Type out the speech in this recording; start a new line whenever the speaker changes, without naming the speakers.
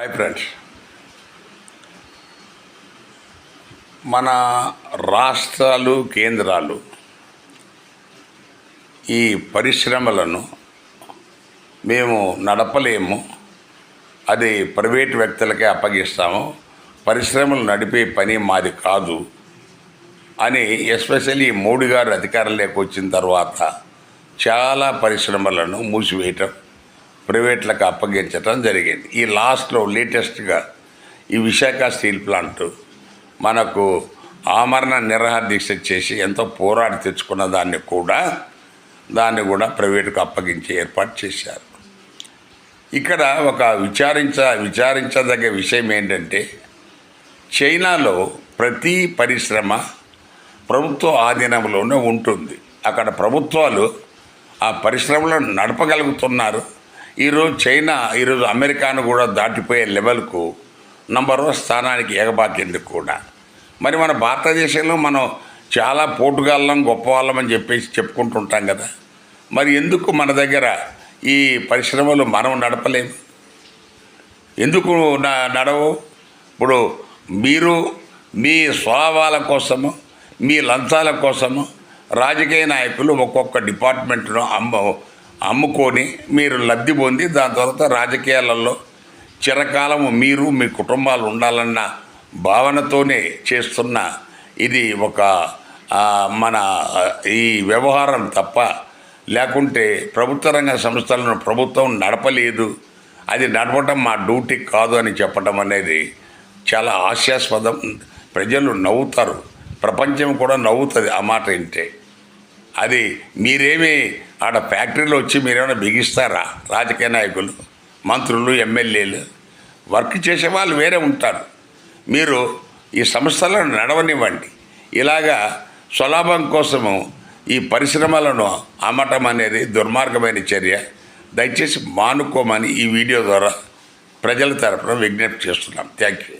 Hi friends. మన రాష్ట్రాలు కేంద్రాలు ఈ పరిశ్రమలను మేము నడపలేము. అది ప్రైవేట్ వ్యక్తులకే అప్పగిస్తాము. పరిశ్రమలు నడిపే పని మాది కాదు అని ఎస్పెషల్లీ మోడీ గారు అధికారంలోకి వచ్చిన తర్వాత చాలా పరిశ్రమలను మూసివేయటం ప్రైవేట్లకు అప్పగించడం జరిగింది. ఈ లాస్ట్లో లేటెస్ట్గా ఈ విశాఖ స్టీల్ ప్లాంట్ మనకు ఆమరణ నిర్హార దీక్ష చేసి ఎంతో పోరాడి తెచ్చుకున్న దాన్ని కూడా దాన్ని కూడా ప్రైవేటుకు అప్పగించే ఏర్పాటు చేశారు. ఇక్కడ ఒక విచారించ విచారించదగ్గ విషయం ఏంటంటే చైనాలో ప్రతి పరిశ్రమ ప్రభుత్వ ఆధీనంలోనే ఉంటుంది. అక్కడ ప్రభుత్వాలు ఆ పరిశ్రమలను నడపగలుగుతున్నారు. ఈరోజు చైనా ఈరోజు అమెరికాను కూడా దాటిపోయే లెవెల్కు నంబర్ వన్ స్థానానికి ఎగబాకింది కూడా? మరి మన భారతదేశంలో మనం చాలా పోటుగాళ్ళం గొప్పవాళ్ళం అని చెప్పేసి చెప్పుకుంటుంటాం కదా. మరి ఎందుకు మన దగ్గర ఈ పరిశ్రమలు మనం నడపలేము ఎందుకు న- నడవు? ఇప్పుడు మీరు మీ స్వభావాల కోసము మీ లంచాల కోసము రాజకీయ నాయకులు ఒక్కొక్క డిపార్ట్మెంట్ను అమ్మ అమ్ముకొని మీరు లబ్ధి పొంది దాని తర్వాత రాజకీయాలలో చిరకాలం మీరు మీ కుటుంబాలు ఉండాలన్న భావనతోనే చేస్తున్న ఇది ఒక మన ఈ వ్యవహారం తప్ప లేకుంటే ప్రభుత్వ రంగ సంస్థలను ప్రభుత్వం నడపలేదు. అది నడపడం మా డ్యూటీ కాదు అని చెప్పడం అనేది చాలా హాస్యాస్పదం ప్రజలు నవ్వుతారు. ప్రపంచం కూడా నవ్వుతుంది ఆ మాట వింటే. అది మీరేమి ఆడ ఫ్యాక్టరీలో వచ్చి మీరేమైనా బిగిస్తారా? రాజకీయ నాయకులు మంత్రులు ఎమ్మెల్యేలు వర్క్ చేసే వాళ్ళు వేరే ఉంటారు. మీరు ఈ సంస్థలను నడవనివ్వండి. ఇలాగా స్వలాభం కోసము ఈ పరిశ్రమలను అమ్మటం అనేది దుర్మార్గమైన చర్య. దయచేసి మానుకోమని ఈ వీడియో ద్వారా ప్రజల తరఫున విజ్ఞప్తి చేస్తున్నాం. Thank you.